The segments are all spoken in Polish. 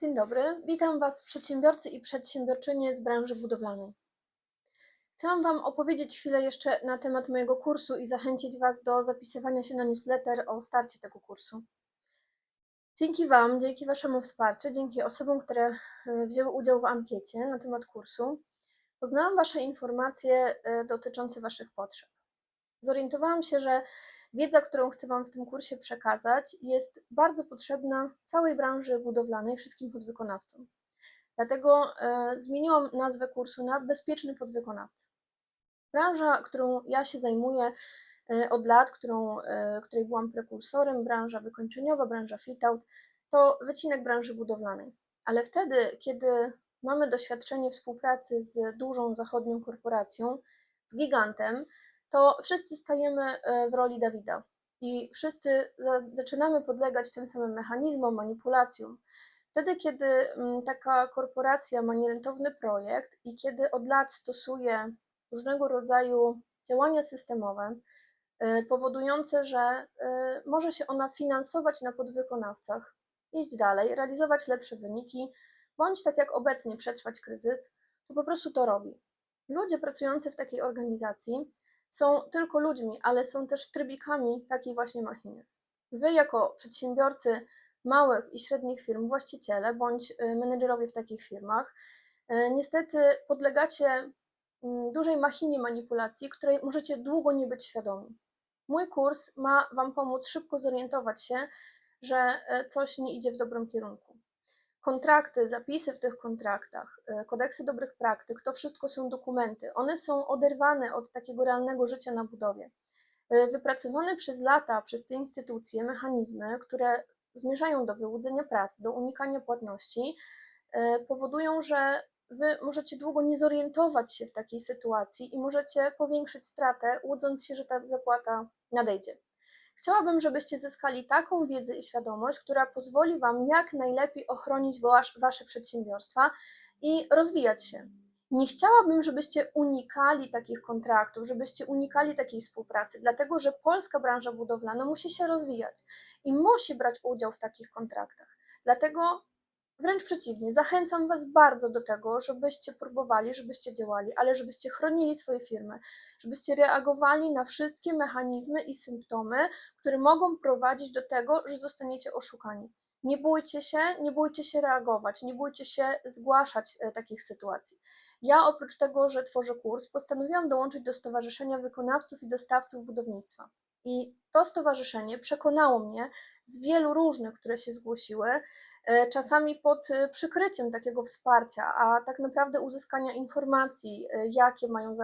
Dzień dobry, witam Was przedsiębiorcy i przedsiębiorczynie z branży budowlanej. Chciałam Wam opowiedzieć chwilę jeszcze na temat mojego kursu i zachęcić Was do zapisywania się na newsletter o starcie tego kursu. Dzięki Wam, dzięki Waszemu wsparciu, dzięki osobom, które e, wzięły udział w ankiecie na temat kursu, poznałam Wasze informacje e, dotyczące Waszych potrzeb. Zorientowałam się, że wiedza, którą chcę Wam w tym kursie przekazać, jest bardzo potrzebna całej branży budowlanej, wszystkim podwykonawcom. Dlatego e, zmieniłam nazwę kursu na Bezpieczny Podwykonawca. Branża, którą ja się zajmuję e, od lat, którą, e, której byłam prekursorem, branża wykończeniowa, branża fit-out, to wycinek branży budowlanej. Ale wtedy, kiedy mamy doświadczenie współpracy z dużą zachodnią korporacją, z gigantem, to wszyscy stajemy e, w roli Dawida i wszyscy zaczynamy podlegać tym samym mechanizmom, manipulacjom. Wtedy, kiedy mm, taka korporacja ma nierentowny projekt i kiedy od lat stosuje różnego rodzaju działania systemowe, e, powodujące, że e, może się ona finansować na podwykonawcach, iść dalej, realizować lepsze wyniki, bądź tak jak obecnie przetrwać kryzys, to po prostu to robi. Ludzie pracujący w takiej organizacji są tylko ludźmi, ale są też trybikami takiej właśnie machiny. Wy, jako przedsiębiorcy małych i średnich firm, właściciele bądź y, menedżerowie w takich firmach, y, niestety podlegacie mm, dużej machinie manipulacji, której możecie długo nie być świadomi. Mój kurs ma Wam pomóc szybko zorientować się, że y, coś nie idzie w dobrym kierunku kontrakty, zapisy w tych kontraktach, e, kodeksy dobrych praktyk, to wszystko są dokumenty. One są oderwane od takiego realnego życia na budowie. E, wypracowane przez lata przez te instytucje mechanizmy, które zmierzają do wyłudzenia pracy, do unikania płatności, e, powodują, że Wy możecie długo nie zorientować się w takiej sytuacji i możecie powiększyć stratę, łudząc się, że ta zapłata nadejdzie. Chciałabym, żebyście zyskali taką wiedzę i świadomość, która pozwoli Wam jak najlepiej ochronić Wasze przedsiębiorstwa i rozwijać się. Nie chciałabym, żebyście unikali takich kontraktów, żebyście unikali takiej współpracy, dlatego że polska branża budowlana musi się rozwijać i musi brać udział w takich kontraktach. Dlatego Wręcz przeciwnie, zachęcam Was bardzo do tego, żebyście próbowali, żebyście działali, ale żebyście chronili swoje firmy, żebyście reagowali na wszystkie mechanizmy i symptomy, które mogą prowadzić do tego, że zostaniecie oszukani. Nie bójcie się, nie bójcie się reagować, nie bójcie się zgłaszać e, takich sytuacji. Ja oprócz tego, że tworzę kurs, postanowiłam dołączyć do Stowarzyszenia Wykonawców i Dostawców Budownictwa. I to stowarzyszenie przekonało mnie z wielu różnych, które się zgłosiły, e, czasami pod e, przykryciem takiego wsparcia, a tak naprawdę uzyskania informacji, e, jakie, mają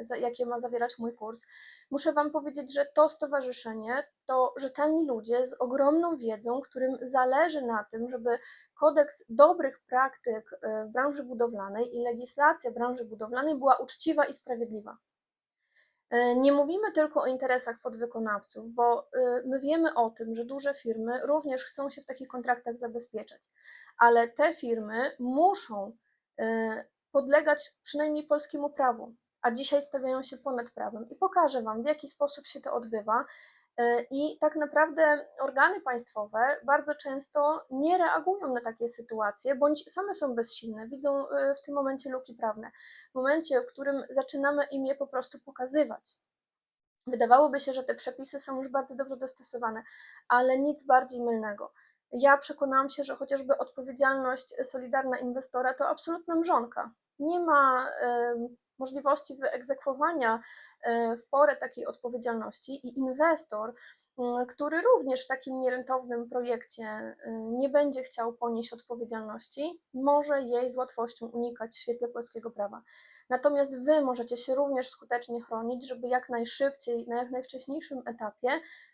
za, jakie ma zawierać mój kurs. Muszę Wam powiedzieć, że to stowarzyszenie to rzetelni ludzie z ogromną wiedzą, którym zależy na tym, żeby kodeks dobrych praktyk w branży budowlanej i legislacja branży budowlanej była uczciwa i sprawiedliwa. E, nie mówimy tylko o interesach podwykonawców, bo e, my wiemy o tym, że duże firmy również chcą się w takich kontraktach zabezpieczać, ale te firmy muszą e, podlegać przynajmniej polskiemu prawu, a dzisiaj stawiają się ponad prawem. I pokażę Wam, w jaki sposób się to odbywa. E, I tak naprawdę organy państwowe bardzo często nie reagują na takie sytuacje, bądź same są bezsilne, widzą e, w tym momencie luki prawne. W momencie, w którym zaczynamy im je po prostu pokazywać. Wydawałoby się, że te przepisy są już bardzo dobrze dostosowane, ale nic bardziej mylnego. Ja przekonałam się, że chociażby odpowiedzialność solidarna inwestora to absolutna mrzonka. Nie ma możliwości wyegzekwowania e, w porę takiej odpowiedzialności i inwestor, który również w takim nierentownym projekcie e, nie będzie chciał ponieść odpowiedzialności, może jej z łatwością unikać w świetle polskiego prawa. Natomiast Wy możecie się również skutecznie chronić, żeby jak najszybciej, na jak najwcześniejszym etapie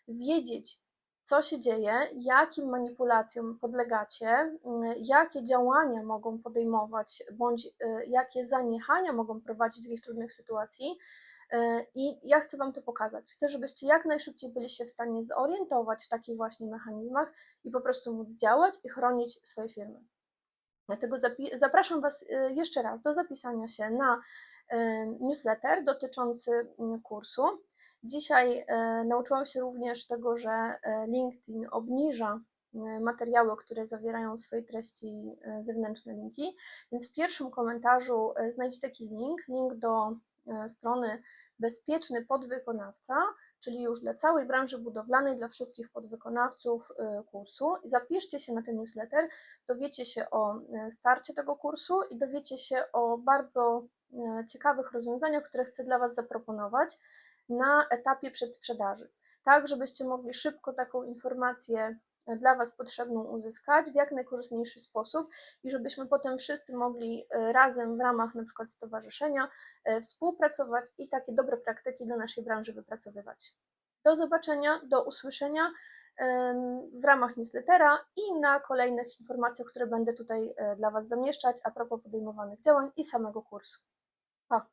wiedzieć, co się dzieje, jakim manipulacjom podlegacie, mm, jakie działania mogą podejmować, bądź y, jakie zaniechania mogą prowadzić do takich trudnych sytuacji. Y, I ja chcę Wam to pokazać. Chcę, żebyście jak najszybciej byli się w stanie zorientować w takich właśnie mechanizmach i po prostu móc działać i chronić swoje firmy. Dlatego zapraszam Was y, jeszcze raz do zapisania się na newsletter dotyczący kursu. Dzisiaj e, nauczyłam się również tego, że e, LinkedIn obniża e, materiały, które zawierają w swojej treści zewnętrzne linki. Więc w pierwszym komentarzu znajdziecie taki link, link do strony Bezpieczny Podwykonawca, czyli już dla całej branży budowlanej, dla wszystkich podwykonawców kursu. Zapiszcie się na ten newsletter, dowiecie się o starcie tego kursu i dowiecie się o bardzo ciekawych rozwiązaniach, które chcę dla Was zaproponować na etapie przedsprzedaży, tak żebyście mogli szybko taką informację e, dla Was potrzebną uzyskać w jak najkorzystniejszy sposób i żebyśmy potem wszyscy mogli e, razem w ramach na przykład stowarzyszenia e, współpracować i takie dobre praktyki dla naszej branży wypracowywać. Do zobaczenia, do usłyszenia w ramach newslettera i na kolejnych informacjach, które będę tutaj e, dla Was zamieszczać a propos podejmowanych działań i samego kursu. fuck